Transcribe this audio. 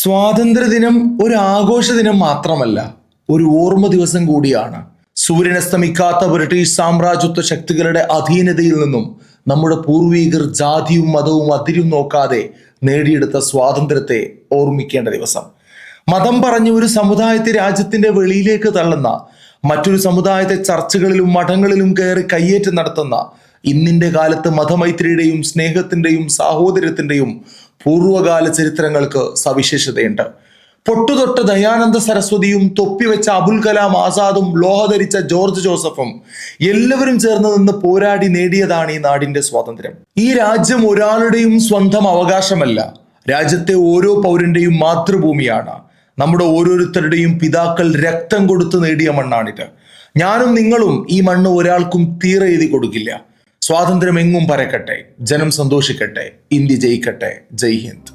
സ്വാതന്ത്ര്യദിനം ഒരു ആഘോഷ ദിനം മാത്രമല്ല ഒരു ഓർമ്മ ദിവസം കൂടിയാണ്. സൂര്യനസ്തമിക്കാത്ത ബ്രിട്ടീഷ് സാമ്രാജ്യത്വ ശക്തികളുടെ അധീനതയിൽ നിന്നും നമ്മുടെ പൂർവീകർ ജാതിയും മതവും അതിരും നോക്കാതെ നേടിയെടുത്ത സ്വാതന്ത്ര്യത്തെ ഓർമ്മിക്കേണ്ട ദിവസം. മതം പറഞ്ഞ് ഒരു സമുദായത്തെ രാജ്യത്തിന്റെ വെളിയിലേക്ക് തള്ളുന്ന മറ്റൊരു സമുദായത്തെ ചർച്ചകളിലും മഠങ്ങളിലും കയറി കയ്യേറ്റം നടത്തുന്ന ഇന്നിന്റെ കാലത്ത് മതമൈത്രിയുടെയും സ്നേഹത്തിന്റെയും സാഹോദര്യത്തിന്റെയും പൂർവകാല ചരിത്രങ്ങൾക്ക് സവിശേഷതയുണ്ട്. പൊട്ടുതൊട്ട് ദയാനന്ദ സരസ്വതിയും തൊപ്പിവെച്ച അബുൽ കലാം ആസാദും ലോഹ ധരിച്ച ജോർജ് ജോസഫും എല്ലാവരും ചേർന്ന് നിന്ന് പോരാടി നേടിയതാണ് ഈ നാടിന്റെ സ്വാതന്ത്ര്യം. ഈ രാജ്യം ഒരാളുടെയും സ്വന്തം അവകാശമല്ല. രാജ്യത്തെ ഓരോ പൗരന്റെയും മാതൃഭൂമിയാണ്. നമ്മുടെ ഓരോരുത്തരുടെയും പിതാക്കൾ രക്തം കൊടുത്ത് നേടിയ മണ്ണാണിത്. ഞാനും നിങ്ങളും ഈ മണ്ണ് ഒരാൾക്കും തീരെ എഴുതി കൊടുക്കില്ല. സ്വാതന്ത്ര്യം എങ്ങും പരക്കട്ടെ ജനം സന്തോഷിക്കട്ടെ ഇന്ത്യ ജയിക്കട്ടെ. ജയ് ഹിന്ദ്.